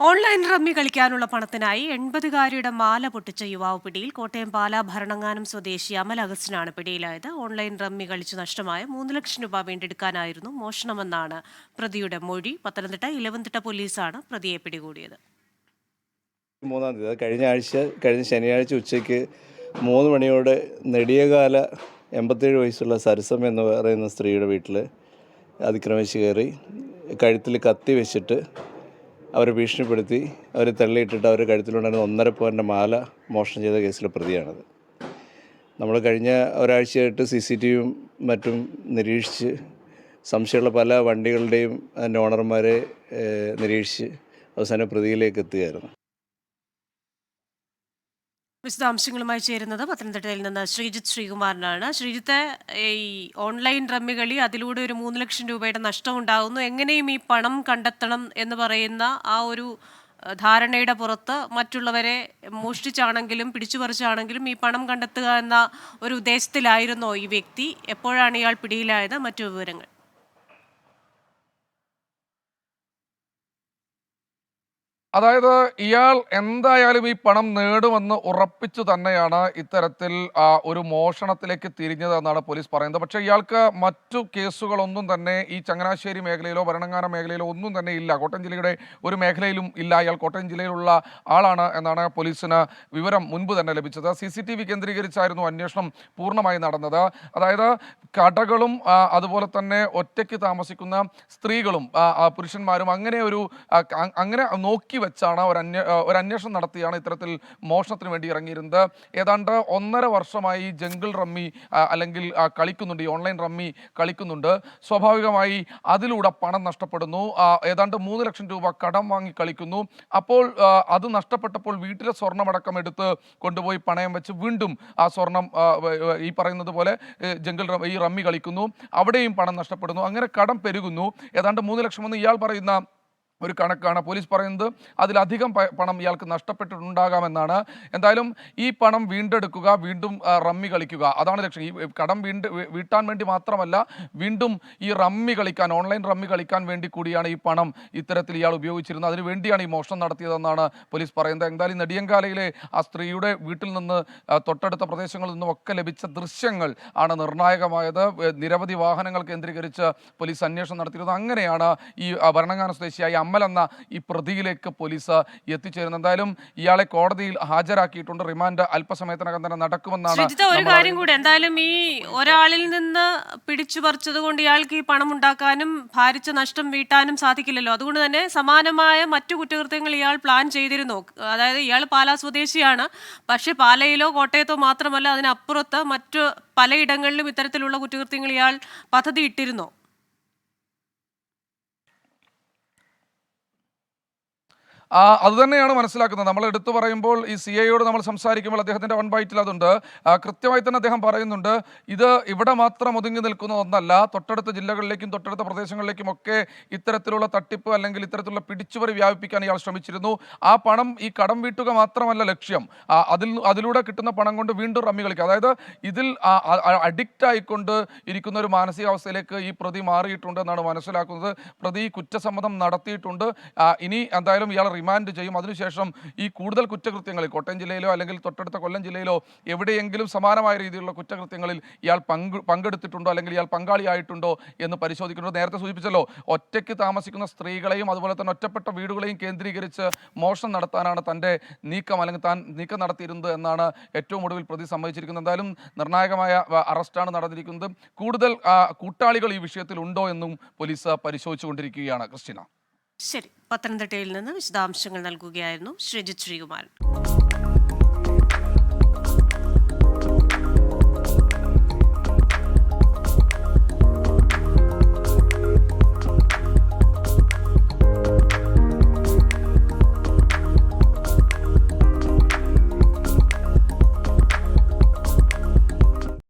Online rummy കളിക്കാനുള്ള പണത്തിനായി എൺപതുകാരിയുടെ മാല പൊട്ടിച്ച യുവാവ് പിടിയിൽ കോട്ടയം പാലാ ഭരണങ്ങാനം സ്വദേശി അമൽ അഗസ്റ്റിനാണ് പിടിയിലായത്. ഓൺലൈൻ റമ്മി കളിച്ച് നഷ്ടമായ മൂന്ന് ലക്ഷം രൂപ വീണ്ടെടുക്കാനായിരുന്നു മോഷണമെന്നാണ് പ്രതിയുടെ മൊഴി. പത്തനംതിട്ട ഇലവന്തിട്ട പോലീസാണ് പ്രതിയെ പിടികൂടിയത്. മൂന്നാം തീയതി കഴിഞ്ഞ ആഴ്ച കഴിഞ്ഞ ശനിയാഴ്ച ഉച്ചയ്ക്ക് മൂന്ന് മണിയോടെ നെടിയകാല എൺപത്തേഴ് വയസ്സുള്ള സരസം എന്ന് പറയുന്ന സ്ത്രീയുടെ വീട്ടിൽ അതിക്രമിച്ച് കയറി കഴുത്തിൽ കത്തി വെച്ചിട്ട് അവരെ ഭീഷണിപ്പെടുത്തി അവരെ തള്ളിയിട്ടിട്ട് അവരെ കഴുത്തിലുണ്ടായിരുന്ന ഒന്നര പവന്റെ മാല മോഷണം ചെയ്ത കേസിലെ പ്രതിയാണത്. നമ്മൾ കഴിഞ്ഞ ഒരാഴ്ചയായിട്ട് സി സി ടി വിയും മറ്റും നിരീക്ഷിച്ച് സംശയമുള്ള പല വണ്ടികളുടെയും അതിന്റെ ഓണർമാരെ നിരീക്ഷിച്ച് അവസാനം പ്രതിയിലേക്ക് എത്തുകയായിരുന്നു. വിശദാംശങ്ങളുമായി ചേരുന്നത് പത്തനംതിട്ടയിൽ നിന്ന് ശ്രീജിത്ത് ശ്രീകുമാറിനാണ്. ശ്രീജിത്ത് ഈ ഓൺലൈൻ റമ്മി കളി അതിലൂടെ ഒരു മൂന്ന് ലക്ഷം രൂപയുടെ നഷ്ടം ഉണ്ടാകുന്നു എങ്ങനെയും ഈ പണം കണ്ടെത്തണം എന്ന് പറയുന്ന ആ ഒരു ധാരണയുടെ പുറത്ത് മറ്റുള്ളവരെ മോഷ്ടിച്ചാണെങ്കിലും പിടിച്ചുപറിച്ചാണെങ്കിലും ഈ പണം കണ്ടെത്തുക എന്ന ഒരു ഉദ്ദേശത്തിലായിരുന്നോ ഈ വ്യക്തി? എപ്പോഴാണ് ഇയാൾ പിടിയിലായത്? മറ്റു വിവരങ്ങൾ. അതായത് ഇയാൾ എന്തായാലും ഈ പണം നേടുമെന്ന് ഉറപ്പിച്ചു തന്നെയാണ് ഇത്തരത്തിൽ ഒരു മോഷണത്തിലേക്ക് തിരിഞ്ഞത് എന്നാണ് പോലീസ് പറയുന്നത്. പക്ഷേ ഇയാൾക്ക് മറ്റു കേസുകളൊന്നും തന്നെ ഈ ചങ്ങനാശ്ശേരി മേഖലയിലോ ഭരണങ്ങാന മേഖലയിലോ ഒന്നും തന്നെ ഇല്ല. കോട്ടയം ജില്ലയുടെ ഒരു മേഖലയിലും ഇല്ല. ഇയാൾ കോട്ടയം ജില്ലയിലുള്ള ആളാണ് എന്നാണ് പോലീസിന് വിവരം മുൻപ് തന്നെ ലഭിച്ചത്. സി സി ടി വി കേന്ദ്രീകരിച്ചായിരുന്നു അന്വേഷണം പൂർണമായി നടന്നത്. അതായത് കടകളും അതുപോലെ തന്നെ ഒറ്റയ്ക്ക് താമസിക്കുന്ന സ്ത്രീകളും പുരുഷന്മാരും അങ്ങനെ ഒരു അങ്ങനെ നോക്കി വെച്ചാണ് ഒരു അന്വേ ഒരു അന്വേഷണം നടത്തിയാണ് ഇത്തരത്തിൽ മോഷണത്തിന് വേണ്ടി ഇറങ്ങിയിരുന്നത്. ഏതാണ്ട് ഒന്നര വർഷമായി ജംഗിൾ റമ്മി അല്ലെങ്കിൽ കളിക്കുന്നുണ്ട് ഈ ഓൺലൈൻ റമ്മി കളിക്കുന്നുണ്ട്. സ്വാഭാവികമായി അതിലൂടെ പണം നഷ്ടപ്പെടുന്നു. ഏതാണ്ട് മൂന്ന് ലക്ഷം രൂപ കടം വാങ്ങി കളിക്കുന്നു. അപ്പോൾ അത് നഷ്ടപ്പെട്ടപ്പോൾ വീട്ടിലെ സ്വർണമടക്കം എടുത്ത് കൊണ്ടുപോയി പണയം വെച്ച് വീണ്ടും ആ സ്വർണം ഈ പറയുന്നത് പോലെ ജംഗിൾ ഈ റമ്മി കളിക്കുന്നു. അവിടെയും പണം നഷ്ടപ്പെടുന്നു. അങ്ങനെ കടം പെരുകുന്നു. ഏതാണ്ട് മൂന്ന് ലക്ഷമെന്ന് ഇയാൾ പറയുന്ന ഒരു കണക്കാണ്. പോലീസ് പറയുന്നത് അതിലധികം പണം ഇയാൾക്ക് നഷ്ടപ്പെട്ടിട്ടുണ്ടാകാമെന്നാണ്. എന്തായാലും ഈ പണം വീണ്ടെടുക്കുക വീണ്ടും റമ്മി കളിക്കുക. അതാണ് ലക്ഷ്യം. ഈ കടം വീണ്ട് വീട്ടാൻ വേണ്ടി മാത്രമല്ല വീണ്ടും ഈ റമ്മി കളിക്കാൻ ഓൺലൈൻ റമ്മി കളിക്കാൻ വേണ്ടി കൂടിയാണ് ഈ പണം ഇത്തരത്തിൽ ഇയാൾ ഉപയോഗിച്ചിരുന്നത്. അതിനു വേണ്ടിയാണ് ഈ മോഷണം നടത്തിയതെന്നാണ് പോലീസ് പറയുന്നത്. എന്തായാലും നെടിയങ്കാലയിലെ ആ സ്ത്രീയുടെ വീട്ടിൽ നിന്ന് തൊട്ടടുത്ത പ്രദേശങ്ങളിൽ നിന്നും ഒക്കെ ലഭിച്ച ദൃശ്യങ്ങൾ ആണ് നിർണായകമായത്. നിരവധി വാഹനങ്ങൾ കേന്ദ്രീകരിച്ച് പോലീസ് അന്വേഷണം നടത്തിയിരുന്നത്. അങ്ങനെയാണ് ഈ ഭരണങ്ങാന സ്വദേശിയായ അമ്മൽ എന്ന ഈ പ്രതിയിലേക്ക് പോലീസ് എത്തിച്ചേരുന്നത് എന്തായാലും ഇയാളെ കോടതിയിൽ ഹാജരാക്കിയിട്ടുണ്ട്. റിമാൻഡ് അല്പസമയത്തിനകം തന്നെ നടക്കുമെന്നാണ് ഒരു കാര്യം കൂടി. എന്തായാലും ഈ ഒരാളിൽ നിന്ന് പിടിച്ചു പറിച്ചത് കൊണ്ട് ഇയാൾക്ക് ഈ പണം ഉണ്ടാക്കാനും ഭാരിച്ച നഷ്ടം വീട്ടാനും സാധിക്കില്ലല്ലോ. അതുകൊണ്ട് തന്നെ സമാനമായ മറ്റു കുറ്റകൃത്യങ്ങൾ ഇയാൾ പ്ലാൻ ചെയ്തിരുന്നു. അതായത് ഇയാൾ പാലാ സ്വദേശിയാണ്. പക്ഷേ പാലയിലോ കോട്ടയത്തോ മാത്രമല്ല അതിനപ്പുറത്ത് മറ്റു പലയിടങ്ങളിലും ഇത്തരത്തിലുള്ള കുറ്റകൃത്യങ്ങൾ ഇയാൾ പദ്ധതി ഇട്ടിരുന്നോ ആ അത് തന്നെയാണ് മനസ്സിലാക്കുന്നത്. നമ്മൾ എടുത്തു പറയുമ്പോൾ ഈ സി ഐയോട് നമ്മൾ സംസാരിക്കുമ്പോൾ അദ്ദേഹത്തിന്റെ വൺ ബൈറ്റിൽ അതുണ്ട്. കൃത്യമായി തന്നെ അദ്ദേഹം പറയുന്നുണ്ട്. ഇത് ഇവിടെ മാത്രം ഒതുങ്ങി നിൽക്കുന്ന ഒന്നല്ല. തൊട്ടടുത്ത ജില്ലകളിലേക്കും തൊട്ടടുത്ത പ്രദേശങ്ങളിലേക്കും ഒക്കെ ഇത്തരത്തിലുള്ള തട്ടിപ്പ് അല്ലെങ്കിൽ ഇത്തരത്തിലുള്ള പിടിച്ചുപറി വ്യാപിപ്പിക്കാൻ ഇയാൾ ശ്രമിച്ചിരുന്നു. ആ പണം ഈ കടം വീട്ടുക മാത്രമല്ല ലക്ഷ്യം. അതിൽ അതിലൂടെ കിട്ടുന്ന പണം കൊണ്ട് വീണ്ടും റമ്മി കളിക്കുക. അതായത് ഇതിൽ അഡിക്റ്റ് ആയിക്കൊണ്ട് ഇരിക്കുന്ന ഒരു മാനസികാവസ്ഥയിലേക്ക് ഈ പ്രതി മാറിയിട്ടുണ്ട് എന്നാണ് മനസ്സിലാക്കുന്നത്. പ്രതി കുറ്റസമ്മതം നടത്തിയിട്ടുണ്ട്. ഇനി എന്തായാലും ഇയാൾ റിമാൻഡ് ചെയ്യും. അതിനുശേഷം ഈ കൂടുതൽ കുറ്റകൃത്യങ്ങളിൽ കോട്ടയം ജില്ലയിലോ അല്ലെങ്കിൽ തൊട്ടടുത്ത കൊല്ലം ജില്ലയിലോ എവിടെയെങ്കിലും സമാനമായ രീതിയിലുള്ള കുറ്റകൃത്യങ്ങളിൽ ഇയാൾ പങ്ക് പങ്കെടുത്തിട്ടുണ്ടോ അല്ലെങ്കിൽ ഇയാൾ പങ്കാളിയായിട്ടുണ്ടോ എന്ന് പരിശോധിക്കുന്നുണ്ട് നേരത്തെ സൂചിപ്പിച്ചല്ലോ. ഒറ്റയ്ക്ക് താമസിക്കുന്ന സ്ത്രീകളെയും അതുപോലെ തന്നെ ഒറ്റപ്പെട്ട വീടുകളെയും കേന്ദ്രീകരിച്ച് മോഷണം നടത്താനാണ് തന്റെ നീക്കം അല്ലെങ്കിൽ താൻ നീക്കം നടത്തിയിരുന്നത് എന്നാണ് ഏറ്റവും ഒടുവിൽ പ്രതി സമ്മതിച്ചിരിക്കുന്നത്. എന്തായാലും നിർണായകമായ അറസ്റ്റാണ് നടന്നിരിക്കുന്നത്. കൂടുതൽ കൂട്ടാളികൾ ഈ വിഷയത്തിൽ ഉണ്ടോ എന്നും പോലീസ് പരിശോധിച്ചുകൊണ്ടിരിക്കുകയാണ്. ക്രിസ്റ്റിന. ശരി. പത്തനംതിട്ടയിൽ നിന്ന് വിശദാംശങ്ങൾ നൽകുകയായിരുന്നു ശ്രീജിത് ശ്രീകുമാരൻ.